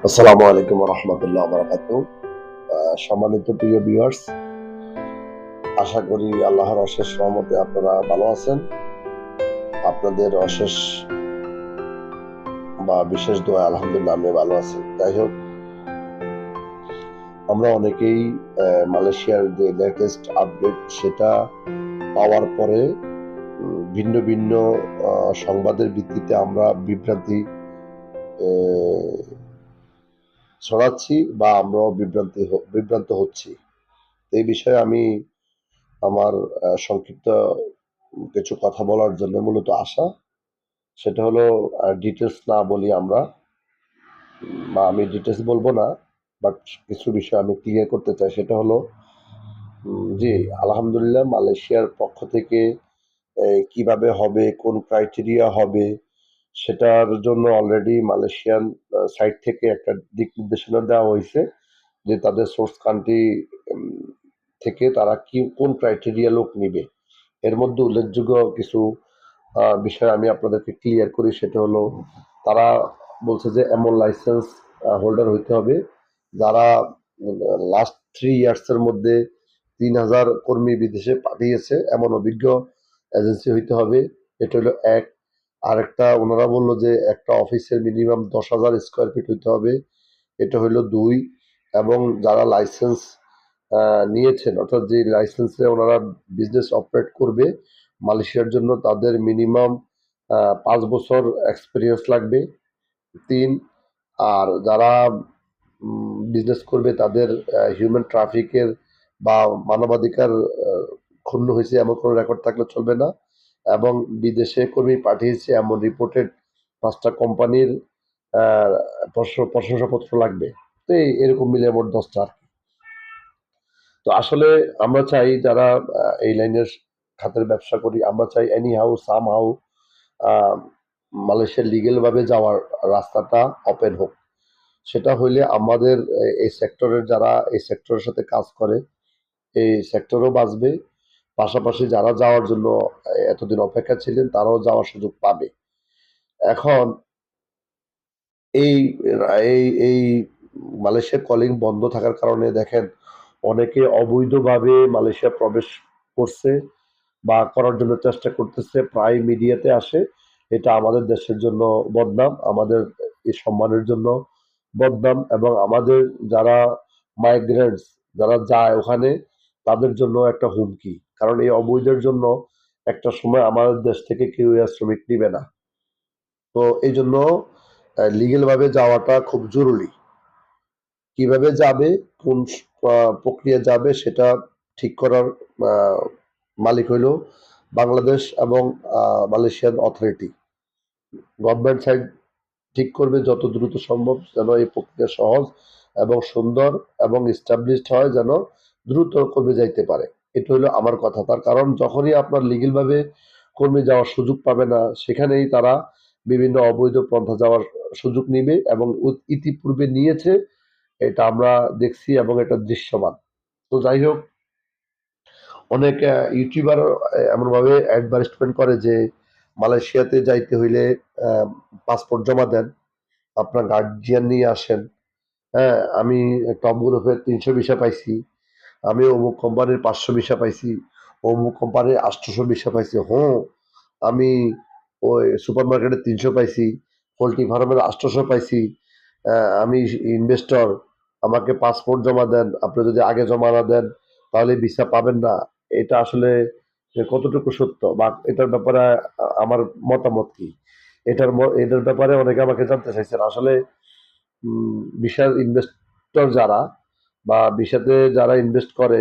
আসসালামু আলাইকুম রহমতুল্লাহ সম্মানিত প্রিয় ভিউয়ার্স আশা করি আল্লাহর অশেষ রহমতে আপনারা ভালো আছেন। আপনাদের অশেষ বা বিশেষ দোয়া, আলহামদুলিল্লাহ আমি ভালো আছি। হোক, আমরা অনেকেই মালয়েশিয়ার যে লেটেস্ট আপডেট সেটা পাওয়ার পরে ভিন্ন ভিন্ন সংবাদের ভিত্তিতে আমরা বিভ্রান্তি ছড়াচ্ছি বা আমরাও বিভ্রান্তি বিভ্রান্ত হচ্ছি। এই বিষয়ে আমি আমার সংক্ষিপ্ত কিছু কথা বলার জন্য মূলত আশা। সেটা হলো ডিটেলস না বলি আমরা, বা আমি ডিটেলস বলব না বাট কিছু বিষয় আমি ক্লিয়ার করতে চাই। সেটা হলো জি, আলহামদুলিল্লাহ মালয়েশিয়ার পক্ষ থেকে কীভাবে হবে, কোন ক্রাইটেরিয়া হবে সেটার জন্য অলরেডি মালয়েশিয়ান সাইড থেকে একটা দিক নির্দেশনা দেওয়া হয়েছে যে তাদের সোর্স কান্ট্রি থেকে তারা কি, কোন ক্রাইটেরিয়া লোক নিবে। এর মধ্যে উল্লেখযোগ্য কিছু বিষয় আমি আপনাদেরকে ক্লিয়ার করি, সেটা হলো তারা বলছে যে এমন লাইসেন্স হোল্ডার হইতে হবে যারা লাস্ট থ্রি ইয়ার্স এর মধ্যে তিন হাজার কর্মী বিদেশে পাঠিয়েছে। এমন অভিজ্ঞ এজেন্সি হইতে হবে। এটা হলো এক। আরেকটা ওনারা বলল যে একটা অফিসের মিনিমাম দশ হাজার স্কোয়ার ফিট হইতে হবে। এটা হইল দুই এবং যারা লাইসেন্স নিয়েছেন, অর্থাৎ যে লাইসেন্সে ওনারা বিজনেস অপারেট করবে মালয়েশিয়ার জন্য, তাদের মিনিমাম পাঁচ বছর এক্সপিরিয়েন্স লাগবে। তিন, আর যারা বিজনেস করবে, তাদের হিউম্যান ট্রাফিকের বা মানবাধিকার ক্ষুণ্ণ হয়েছে এমন কোনো রেকর্ড থাকলে চলবে না। এবং বিদেশে কর্মী পাঠিয়েছে, এমন রিপোর্টেড পাঁচটা কোম্পানির প্রশংসাপত্র লাগবে তো এরকম মিলে মোট দশটা আর। তো আসলে আমরা চাই যারা এই লাইনের খাতের ব্যবসা করি, আমরা চাই এনি হাউ সাম হাউ মালয়েশিয়ার লিগেল ভাবে যাওয়ার রাস্তাটা ওপেন হোক সেটা হইলে আমাদের, এই সেক্টরের যারা এই সেক্টরের সাথে কাজ করে, এই সেক্টরও বাঁচবে পাশাপাশি যারা যাওয়ার জন্য এতদিন অপেক্ষা ছিলেন, তারাও যাওয়ার সুযোগ পাবে। এখন এই এই এই মালয়েশিয়ার কলিং বন্ধ থাকার কারণে দেখেন অনেকে অবৈধভাবে মালয়েশিয়া প্রবেশ করছে বা করার জন্য চেষ্টা করতেছে, প্রায় মিডিয়াতে আসে। এটা আমাদের দেশের জন্য বদনাম, আমাদের এই সম্মানের জন্য বদনাম এবং আমাদের যারা মাইগ্রেন্টস যারা যায় ওখানে, তাদের জন্য একটা হুমকি। কারণ এই অবৈধের জন্য একটা সময় আমাদের দেশ থেকে কেউ শ্রমিক নিবে না। তো এই জন্য লিগেল ভাবে যাওয়াটা খুব জরুরি। কীভাবে যাবে, কোন প্রক্রিয়া যাবে সেটা ঠিক করার মালিক হইল বাংলাদেশ এবং মালয়েশিয়ান অথরিটি। গভর্নমেন্ট সাইড ঠিক করবে যত দ্রুত সম্ভব যেন এই প্রক্রিয়া সহজ এবং সুন্দর এবং এস্টাবলিশড হয় যেন দ্রুত কর্মী যাইতে পারে। এটা হলো আমার কথা। তার কারণ যখনই আপনার লিগেল ভাবে কর্মী যাওয়ার সুযোগ পাবে না, সেখানেই তারা বিভিন্ন অবৈধ পন্থা যাওয়ার সুযোগ নিবে এবং ইতিপূর্বে নিয়েছে, এটা আমরা দেখছি এবং এটা দৃশ্যমান। তো যাই হোক, অনেক ইউটিউবার এমনভাবে অ্যাডভার্টাইজমেন্ট করে যে মালয়েশিয়াতে যাইতে হইলে পাসপোর্ট জমা দেন, আপনার গার্জিয়ান নিয়ে আসেন। হ্যাঁ আমি টপ গ্রুপের তিনশো ভিসা পাইছি। আমি অমুক কোম্পানির পাঁচশো ভিসা পাইছি, অমুক কোম্পানির আটশোশো ভিসা পাইছি। হুম আমি ওই সুপার মার্কেটে তিনশো পাইছি, পোলট্রি ফার্মের আটশোশো পাইছি। আমি ইনভেস্টর আমাকে পাসপোর্ট জমা দেন, আপনি যদি আগে জমা না দেন, তাহলে ভিসা পাবেন না। এটা আসলে কতটুকু সত্য? বা এটার ব্যাপারে আমার মতামত কি? এটার এটার ব্যাপারে অনেকে আমাকে জানতে চাইছেন। আসলে বিশাল ইনভেস্টর যারা বা বিশাতে যারা ইনভেস্ট করে,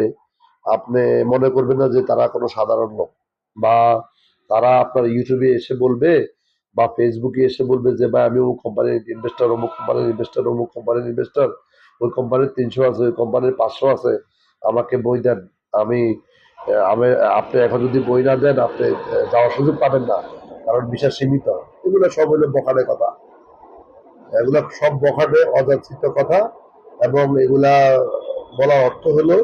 আপনি মনে করবেন না যে তারা কোনো সাধারণ লোক বা তারা আপনার ইউটিউবে এসে বলবে বা ফেসবুকে এসে বলবে যে, ভাই, আমি অমুক কোম্পানির ইনভেস্টর অমুক কোম্পানির ইনভেস্টর অমুক কোম্পানির ইনভেস্টর ওই কোম্পানির তিনশো আছে, ওই কোম্পানির পাঁচশো আছে, আমাকে বই দেন। আমি আমি, আপনি এখন যদি বই না দেন, আপনি যাওয়ার সুযোগ পাবেন না, কারণ বিশাল সীমিত। এগুলো সব হলো বখানে কথা। এগুলো সব বখাটে, অযাচিত কথা। এবং এগুলা বলার অর্থ হলো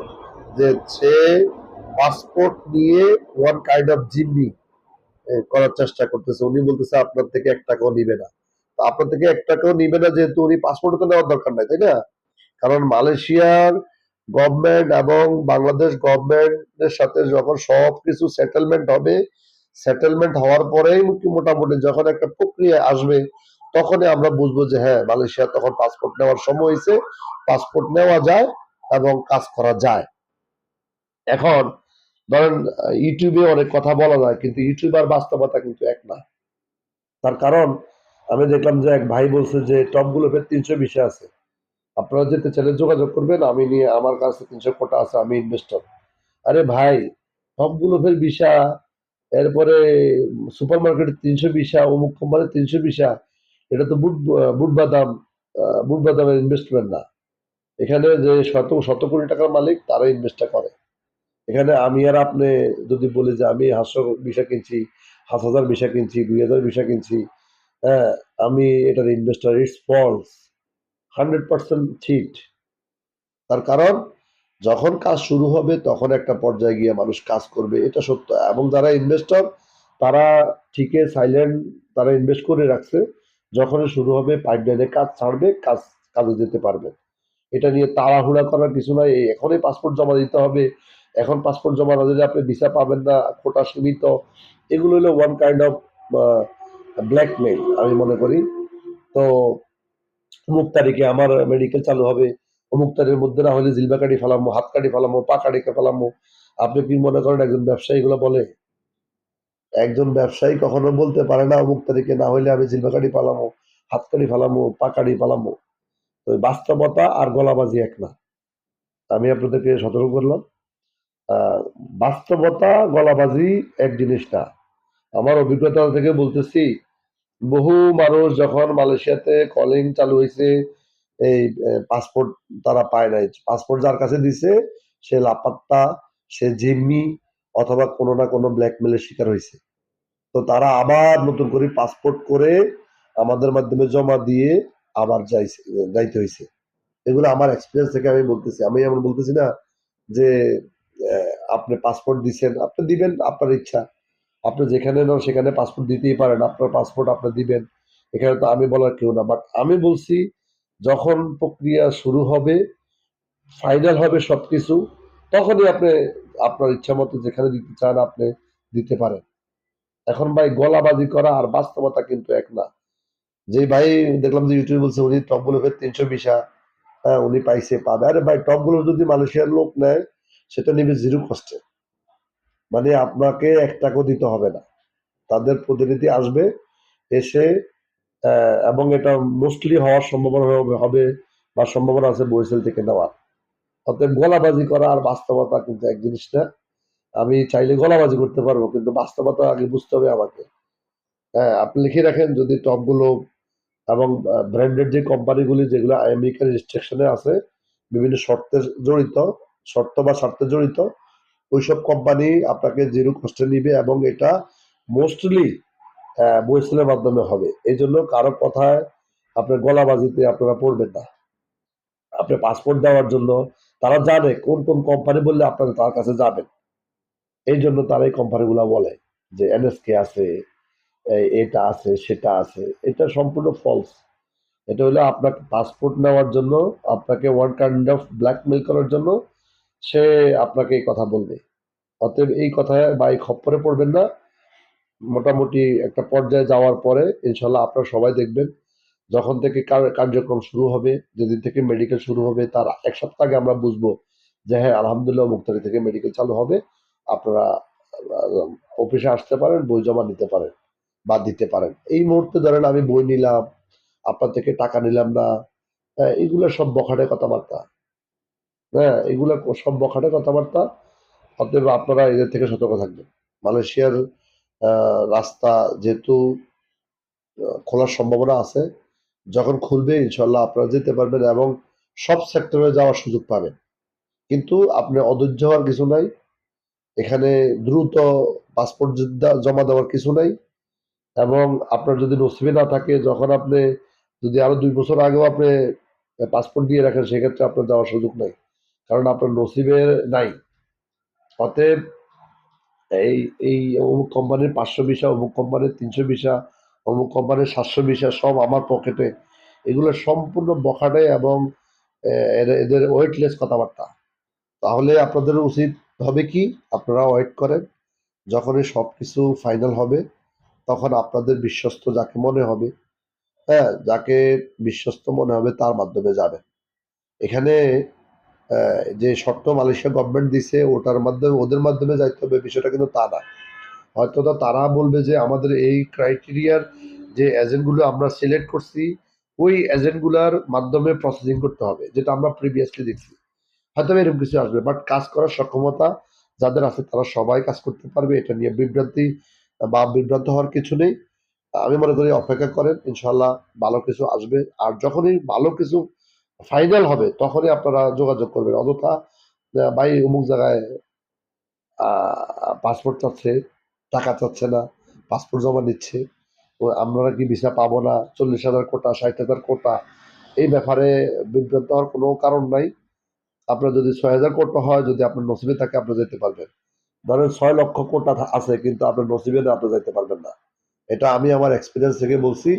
যে সে পাসপোর্ট নিয়ে ওয়ান কাইন্ড অফ জিম্মি করার চেষ্টা করতেছে। উনি বলতেছে, আপনার থেকে এক টাকাও নিবে না। আপনার থেকে এক টাকাও নিবে না, যেহেতু উনি পাসপোর্ট তো নেওয়ার দরকার নাই, তাই না? কারণ মালয়েশিয়ার গভর্নমেন্ট এবং বাংলাদেশ গভর্নমেন্টের সাথে যখন সবকিছু সেটেলমেন্ট হবে সেটেলমেন্ট হওয়ার পরেই মোটামুটি যখন একটা প্রক্রিয়া আসবে তখনই আমরা বুঝব যে হ্যাঁ মালয়েশিয়া তখন পাসপোর্ট নেওয়ার সময় হয়েছে। পাসপোর্ট নেওয়া যায় এবং কাজ করা যায়। এখন ধরেন, ইউটিউবে অনেক কথা বলা যায়, কিন্তু ইউটিউব আর বাস্তবতা কিন্তু এক না। তার কারণ, আমি দেখলাম যে এক ভাই বলছে যে টপগুলো ফের তিনশো বিশে আছে। আপনারা যেতে চাইলে যোগাযোগ করবেন, আমি নিয়ে আমার কাছে তিনশো কোটা আছে, আমি ইনভেস্টর আরে ভাই সবগুলো ফের বিশা। এরপরে সুপার মার্কেটে তিনশো বিশা, অমুক কোম্পানি তিনশো বিশা। এটা তো বুট বুট বাদাম বুট বাদামের ইনভেস্টমেন্ট না। এখানে যে শত শত কোটি টাকার মালিক তারা ইনভেস্টটা করে। এখানে আমি আর আপনি যদি বলি যে আমি হাজার বিশা কিনছি হাজার হাজার বিশা কিনছি, দুই হাজার বিশা কিনছি হ্যাঁ আমি এটার investor it's false hundred percent ঠিক তার কারণ, যখন কাজ শুরু হবে, তখন একটা পর্যায়ে গিয়ে মানুষ কাজ করবে, এটা সত্য। এবং যারা ইনভেস্টর তারা ঠিকই সাইলেন্ট তারা ইনভেস্ট করে রাখছে। যখন শুরু হবে পাইপলাইনে কাজ ছাড়বে, কাজ, কাজে যেতে পারবে। এটা নিয়ে তাড়াহুড়া করার কিছু এই এখনই পাসপোর্ট জমা দিতে হবে। এখন পাসপোর্ট জমা না দিলে আপনি ভিসা পাবেন না কোটা সীমিত। এগুলো হলো ওয়ান কাইন্ড অফ ব্ল্যাকমেইল আমি মনে করি। তো অমুক তারিখে আমার মেডিকেল চালু হবে। অমুক তারিখের মধ্যে না হলে জিলবা কাটি ফেলামো, হাত কাটি ফেলামো, পা কাটি ফেলামো। আপনি কি মনে করেন একজন ব্যবসায়ী এগুলো বলে? একজন ব্যবসায়ী কখনো বলতে পারে না অমুক তারিখে না হলে আমি জিলবা কাটি ফেলামো হাত কাটি ফেলামো পা কাটি ফেলামো তো বাস্তবতা আর গলাবাজি এক না। আমি আপনাদেরকে সতর্ক করলাম। বাস্তবতা, গলাবাজি এক জিনিস না। আমার অভিজ্ঞতা থেকে বলতেছি, বহু মানুষ যখন মালয়েশিয়াতে কলিং চালু হয়েছে এই পাসপোর্ট তারা পায় নাই। পাসপোর্ট যার কাছে দিছে, সে লাপাত্তা, সে জিম্মি অথবা কোনো না কোনো ব্ল্যাকমেলের শিকার হয়েছে তো তারা আবার নতুন করে পাসপোর্ট করে আমাদের মাধ্যমে জমা দিয়ে আবার যাইছে, যাইতে হয়েছে এগুলো আমার এক্সপিরিয়েন্স থেকে আমি বলতেছি। আমি এমন বলতেছি না যে আপনি পাসপোর্ট দিচ্ছেন আপনি দিবেন, আপনার ইচ্ছা। আপনি যেখানে নন সেখানে পাসপোর্ট দিতেই পারেন, আপনার পাসপোর্ট আপনি দিবেন। এখানে তো আমি বলার কেউ না। বাট আমি বলছি, যখন প্রক্রিয়া শুরু হবে ফাইনাল হবে সবকিছু, তখনই আপনি আপনার ইচ্ছা মতো যেখানে দিতে চান আপনি দিতে পারেন। এখন ভাই গলাবাজি করা আর বাস্তবতা কিন্তু এক না। যে ভাই, দেখলাম যে ইউটিউবে বলছে, উনি টপগুলো ফের তিনশো বিশা হ্যাঁ উনি পাইছে পাবে। আরে ভাই টপগুলো যদি মালয়েশিয়ার লোক নেয় সেটা নিবে জিরো কস্টে মানে আপনাকে এক টাকাও দিতে হবে না। তাদের প্রতিনিধি আসবে, এসে এবং এটা মোস্টলি হওয়ার সম্ভাবনা হবে- হবে বা সম্ভাবনা আছে বরিশাল থেকে নেওয়ার। অতএব গলাবাজি করা আর বাস্তবতা কিন্তু এক জিনিস না। আমি চাইলে গলাবাজি করতে পারব, কিন্তু বাস্তবতা আগে বুঝতে হবে আমাকে। হ্যাঁ আপনি লিখে রাখেন যদি টপগুলো এবং ব্র্যান্ডেড যে কোম্পানিগুলি যেগুলো আমেরিকান রেজিস্ট্রেকশনে আছে, বিভিন্ন শর্তে জড়িত, শর্ত বা স্বার্থে জড়িত, ওইসব কোম্পানি আপনাকে জিরো কস্টে নিবে এবং এটা মোস্টলি বইসেলের মাধ্যমে হবে। এই জন্য কারও কথায় আপনার গলাবাজিতে আপনারা পড়বেন না। আপনি পাসপোর্ট দেওয়ার জন্য, তারা জানে কোন কোন কোম্পানি বললে আপনারা তার কাছে যাবেন। এই জন্য তারা এই কোম্পানিগুলো বলে যে এনএসকে আছে এটা আছে, সেটা আছে। এটা সম্পূর্ণ ফলস এটা হলো আপনাকে পাসপোর্ট নেওয়ার জন্য, আপনাকে ওয়ান কাইন্ড অফ ব্ল্যাকমেল করার জন্য সে আপনাকে এই কথা বলবে। অতএব এই কথায় বা এই খপ্পরে পড়বেন না। মোটামুটি একটা পর্যায়ে যাওয়ার পরে ইনশাল্লাহ আপনারা সবাই দেখবেন, যখন থেকে কার- কার্যক্রম শুরু হবে, যেদিন থেকে মেডিকেল শুরু হবে, তার এক সপ্তাহ আগে আমরা বুঝব যে হ্যাঁ আলহামদুলিল্লাহ মুক্তারি থেকে মেডিকেল চালু হবে। আপনারা অফিসে আসতে পারেন বই জমা নিতে পারেন বা দিতে পারেন। এই মুহূর্তে ধরেন আমি বই নিলাম আপনার থেকে টাকা নিলাম না হ্যাঁ, এগুলো সব বখাটে কথাবার্তা। হ্যাঁ এগুলো সব বখাটে কথাবার্তা অতএব আপনারা এদের থেকে সতর্ক থাকবেন। মালয়েশিয়ার রাস্তা যেহেতু খোলার সম্ভাবনা আছে যখন খুলবে ইনশাল্লাহ আপনারা যেতে পারবেন এবং সব সেক্টরে যাওয়ার সুযোগ পাবেন। কিন্তু আপনি অধৈর্য হওয়ার কিছু নাই। এখানে দ্রুত পাসপোর্ট জমা দেওয়ার কিছু নাই। এবং আপনার যদি নসিবে না থাকে, যখন আপনি যদি আরও দুই বছর আগেও আপনি পাসপোর্ট দিয়ে রাখেন, সেক্ষেত্রে আপনার যাওয়ার সুযোগ নাই। কারণ আপনার নসিবে নাই। অতএব এই এই অমুক কোম্পানির পাঁচশো ভিসা, অমুক কোম্পানির তিনশো ভিসা, অমুক কোম্পানির সাতশো বিশা সব আমার পকেটে এগুলো সম্পূর্ণ বখাটে এবং এদের ওয়েটলেস কথাবার্তা। তাহলে আপনাদের উচিত হবে কি আপনারা ওয়েট করেন, যখনই সবকিছু ফাইনাল হবে, তখন আপনাদের বিশ্বস্ত যাকে মনে হবে হ্যাঁ যাকে বিশ্বস্ত মনে হবে তার মাধ্যমে যাবে। এখানে যে শর্ত মালয়েশিয়া গভর্নমেন্ট দিছে, ওটার মাধ্যমে, ওদের মাধ্যমে যাইতে হবে, বিষয়টা কিন্তু তা না। হয়তো তারা বলবে যে আমাদের এই ক্রাইটেরিয়ার যে এজেন্টগুলো আমরা সিলেক্ট করছি, ওই এজেন্টগুলোর মাধ্যমে প্রসেসিং করতে হবে, যেটা আমরা প্রিভিয়াসলি দেখছি। হয়তো এরকম কিছু আসবে বাট কাজ করার সক্ষমতা যাদের আছে তারা সবাই কাজ করতে পারবে, এটা নিয়ে বিভ্রান্তি বা বিভ্রান্ত হওয়ার কিছু নেই। আমি মনে করি অপেক্ষা করেন ইনশাল্লাহ ভালো কিছু আসবে, আর যখনই ভালো কিছু ফাইনাল হবে, তখনই আপনারা যোগাযোগ করবেন। অযথা ভাই অমুক জায়গায় পাসপোর্ট চাচ্ছে, টাকা চাচ্ছে না পাসপোর্ট জমা নিচ্ছে আমরা কি ভিসা পাবো না, চল্লিশ হাজার কোটা, ষাট হাজার কোটা, এই ব্যাপারে বিভ্রান্ত হওয়ার কোনো কারণ নাই। আপনার যদি ছয় হাজার কোটা হয় যদি আপনার নসিবে থাকে আপনি যেতে পারবেন। ধরেন ছয় লক্ষ কোটা আছে কিন্তু আপনার নসিবে না আপনি যেতে পারবেন না। এটা আমি আমার এক্সপিরিয়েন্স থেকে বলছি।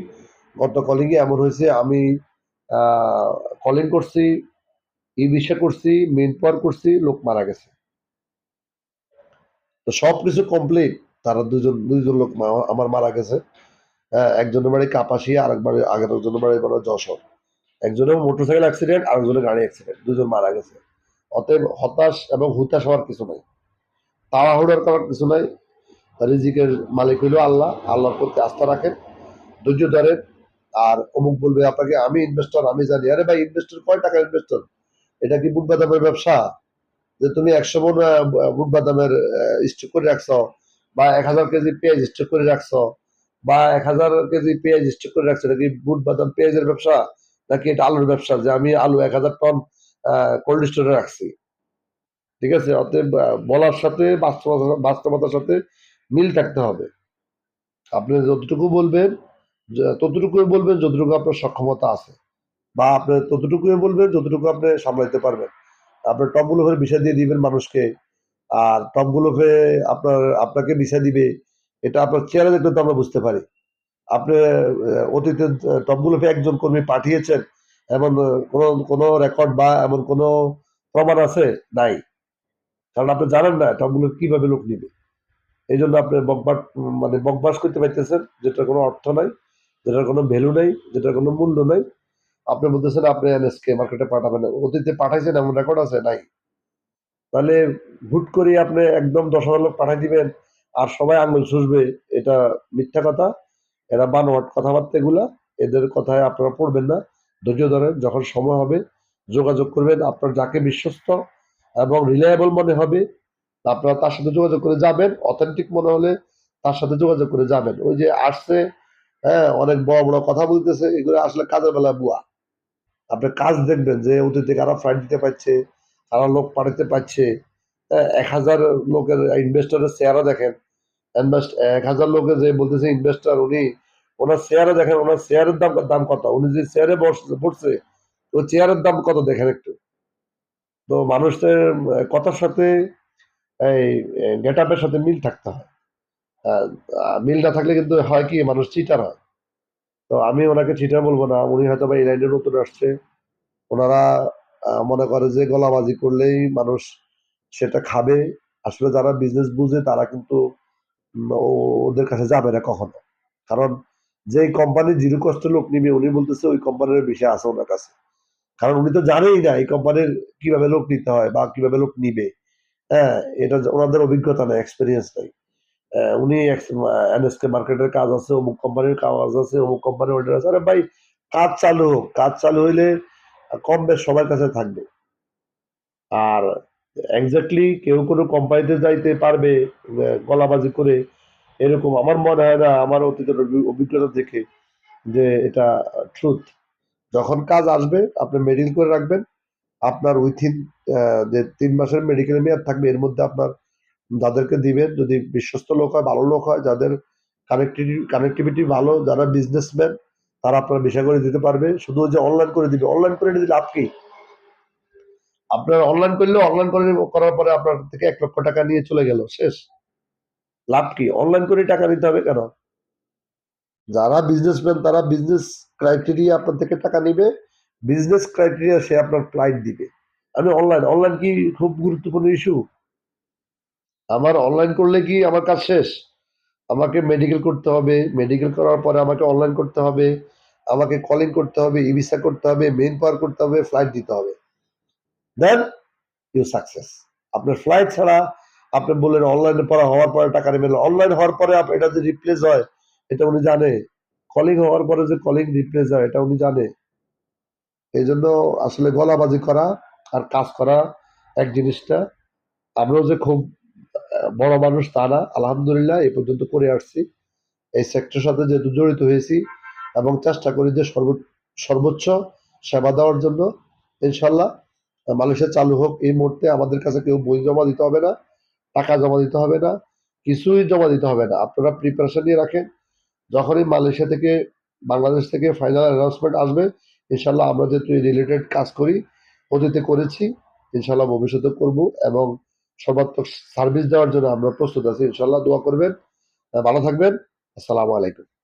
গত কলিংয়ে এমন হয়েছে আমি কলিং করছি ই ভিসা করছি মেন পাওয়ার করছি লোক মারা গেছে। তো সব কিছু কমপ্লিট তারা দুজন দুইজন লোক আমার মারা গেছে। হ্যাঁ, একজনের বাড়ি কাপাসিয়া আরেকবার আগের একজনের বাড়ি বলো যশোর। একজনের মোটরসাইকেল অ্যাক্সিডেন্ট আর একজনের গাড়ি অ্যাক্সিডেন্ট দুজন মারা গেছে। অতএব হতাশ এবং হুতাশ হওয়ার কিছু নাই। তাড়াহুড়ার করার কিছু নাই। রিজিকের মালিক হইল আল্লাহ। আল্লাহর প্রতি আস্থা রাখেন, ধৈর্য ধরেন। আর অমুক বলবে আপনাকে, আমি ইনভেস্টর আমি জানি। আরে ভাই ইনভেস্টর কয় টাকা ইনভেস্টর এটা কি বুট বাদামের ব্যবসা? যে তুমি একশো মন বুট বাদামের স্টক করে রাখছো বা এক হাজার কেজি পেঁয়াজ স্টক করে রাখছো বা এক হাজার কেজি পেঁয়াজ স্টক করে রাখছো, এটা কি বুট বাদাম পেঁয়াজের ব্যবসা? নাকি এটা আলুর ব্যবসা? যে আমি আলু এক হাজার টন কোল্ড স্টোরে রাখছি। ঠিক আছে? অতএব বলার সাথে, বাস্তবতা, বাস্তবতার সাথে মিল থাকতে হবে। আপনি যতটুকু বলবেন ততটুকুই বলবেন, যতটুকু আপনার সক্ষমতা আছে। বা আপনি ততটুকুই বলবেন, যতটুকু আপনি সামলাইতে পারবেন। আপনার টপগুলো ফের বিষয় দিয়ে দিবেন মানুষকে। আর টপগুলো ফে আপনার, আপনাকে বিষয় দিবে, এটা আপনার চেহারা দেখলে তো আমরা বুঝতে পারি। আপনি অতীতে টপগুলো ফে একজন কর্মী পাঠিয়েছেন, এমন কোনো কোনো রেকর্ড বা এমন কোনো প্রমাণ আছে? নাই। কারণ আপনি জানেন না টপগুলো কীভাবে লোক নিবে। এই জন্য আপনি বকবাট মানে বকবাস করতে পারতেছেন যেটার কোনো অর্থ নাই, যেটার কোনো ভ্যালু নেই, যেটার কোনো মূল্য নেই। আপনি বলতেছেন আপনি এনএসকে মার্কেটে পাঠাবেন, অতীতে পাঠাইছেন এমন রেকর্ড আছে? নাই। তাহলে হুট করে আপনি একদম দশ হাজার লোক পাঠাই দিবেন, আর সবাই আঙুল শুষবে এটা মিথ্যা কথা। এরা বানোয়াট কথাবার্তা এগুলা এদের কথায় আপনারা পড়বেন না। ধৈর্য ধরেন যখন সময় হবে যোগাযোগ করবেন। আপনার যাকে বিশ্বস্ত এবং রিলায়েবল মনে হবে আপনারা তার সাথে যোগাযোগ করে যাবেন। অথেন্টিক মনে হলে তার সাথে যোগাযোগ করে যাবেন। ওই যে আসছে হ্যাঁ অনেক বড় বড় কথা বলতেছে এগুলো আসলে কাজের বেলা বুয়া। আপনি কাজ দেখবেন যে অতীতে কারা ফ্লাইট দিতে পারছে কারা লোক পাঠাতে পারছে। হ্যাঁ, এক হাজার লোকের ইনভেস্টরের শেয়ারও দেখেন। ইনভেস্ট এক হাজার লোকে যে বলতেছে ইনভেস্টর উনি ওনার শেয়ারে দেখেন ওনার শেয়ারের দাম দাম কত? উনি যে শেয়ারে পড়ছে ও চেয়ারের দাম কত দেখেন একটু? তো মানুষের কথার সাথে এই গেট আপের সাথে মিল থাকতে হয়। আহ, মিল না থাকলে কিন্তু হয় কি মানুষ চিটার হয়। তো আমি ওনাকে চিটার বলব না উনি হয়তো বা এই লাইনে নতুন আসছে। ওনারা মনে করে যে গলাবাজি করলেই মানুষ সেটা খাবে। আসলে যারা বিজনেস বুঝে তারা কিন্তু ওদের কাছে যাবে না কখনো। কারণ যে কোম্পানি জিরো কস্টে লোক নিবে, উনি বলতেছে ওই কোম্পানির বিষয় আছে ওনার কাছে। কারণ উনি তো জানেই না এই কোম্পানির কীভাবে লোক নিতে হয় বা কীভাবে লোক নিবে। হ্যাঁ এটা ওনাদের অভিজ্ঞতা নেই এক্সপিরিয়েন্স নেই। উনি এনএসকে মার্কেটের কাজ আছে, অমুক কোম্পানির কাজ আছে, অমুক কোম্পানির অর্ডার আছে। আরে ভাই, কাজ চালু হোক, কাজ চালু হইলে কম বেশ সবার কাছে থাকবে। আর এক্স্যাক্টলি কেউ কোনো কোম্পানিতে যাইতে পারবে গলাবাজি করে, এরকম আমার মনে হয় না, আমার অতীতের অভিজ্ঞতা দেখে যে এটা ট্রুথ যখন কাজ আসবে, আপনি মেডিকেল করে রাখবেন, আপনার উইথিন যে তিন মাসের মেডিকেল মেয়াদ থাকবে, এর মধ্যে আপনার যাদেরকে দিবেন, যদি বিশ্বস্ত লোক হয়, ভালো লোক হয়, যাদের কানেক্টিভিটি কানেক্টিভিটি ভালো, যারা বিজনেসম্যান তারা আপনার বিষয় করে দিতে পারবে। শুধু যে অনলাইন করে দিবে অনলাইন করে দিলে কি? আপনার অনলাইন করলে অনলাইন করে করার পরে আপনার থেকে এক লক্ষ টাকা নিয়ে চলে গেল, শেষ। লাভ কি? অনলাইন করে টাকা নিতে হবে কেন? যারা বিজনেসম্যান তারা বিজনেস ক্রাইটেরিয়া আপনার থেকে টাকা নিবে বিজনেস ক্রাইটেরিয়া সে আপনার ফ্লাইট দিবে। আমি অনলাইন অনলাইন কি খুব গুরুত্বপূর্ণ ইস্যু আমার অনলাইন করলে কি আমার কাজ শেষ? আমাকে মেডিকেল করতে হবে মেডিকেল করার পরে আমাকে অনলাইন করতে হবে, আমাকে কলিং করতে হবে ইভিসা করতে হবে মেইন পাওয়ার করতে হবে ফ্লাইট দিতে হবে। দেন ইউ সাকসেস আপনার ফ্লাইট ছাড়া আপনি বললেন অনলাইনে পড়া হওয়ার পরে টাকা নেবেন অনলাইন হওয়ার পরে এটা যে রিপ্লেস হয়, এটা উনি জানে। কলিং হওয়ার পরে যে কলিং রিপ্লেস হয়, এটা উনি জানে। এই জন্য আসলে গলাবাজি করা আর কাজ করা এক জিনিসটা। আমরাও যে খুব বড় মানুষ তা না, আলহামদুলিল্লাহ এই পর্যন্ত করে আসছি। এই সেক্টরের সাথে যেহেতু জড়িত হয়েছি এবং চেষ্টা করি যে সর্ব- সর্বোচ্চ সেবা দেওয়ার জন্য, ইনশাল্লাহ। মালয়েশিয়া চালু হোক, এই মুহূর্তে আমাদের কাছে কেউ বই জমা দিতে হবে না, টাকা জমা দিতে হবে না, কিছুই জমা দিতে হবে না। আপনারা প্রিপারেশন নিয়ে রাখেন। যখনই মালয়েশিয়া থেকে, বাংলাদেশ থেকে ফাইনাল অ্যানাউন্সমেন্ট আসবে ইনশাল্লাহ আমরা যেহেতু রিলেটেড কাজ করি, অতীতে করেছি ইনশাল্লাহ ভবিষ্যতে করব এবং সর্বাত্মক সার্ভিস দেওয়ার জন্য আমরা প্রস্তুত আছি। ইনশাল্লাহ দোয়া করবেন। ভালো থাকবেন। আসসালামু আলাইকুম।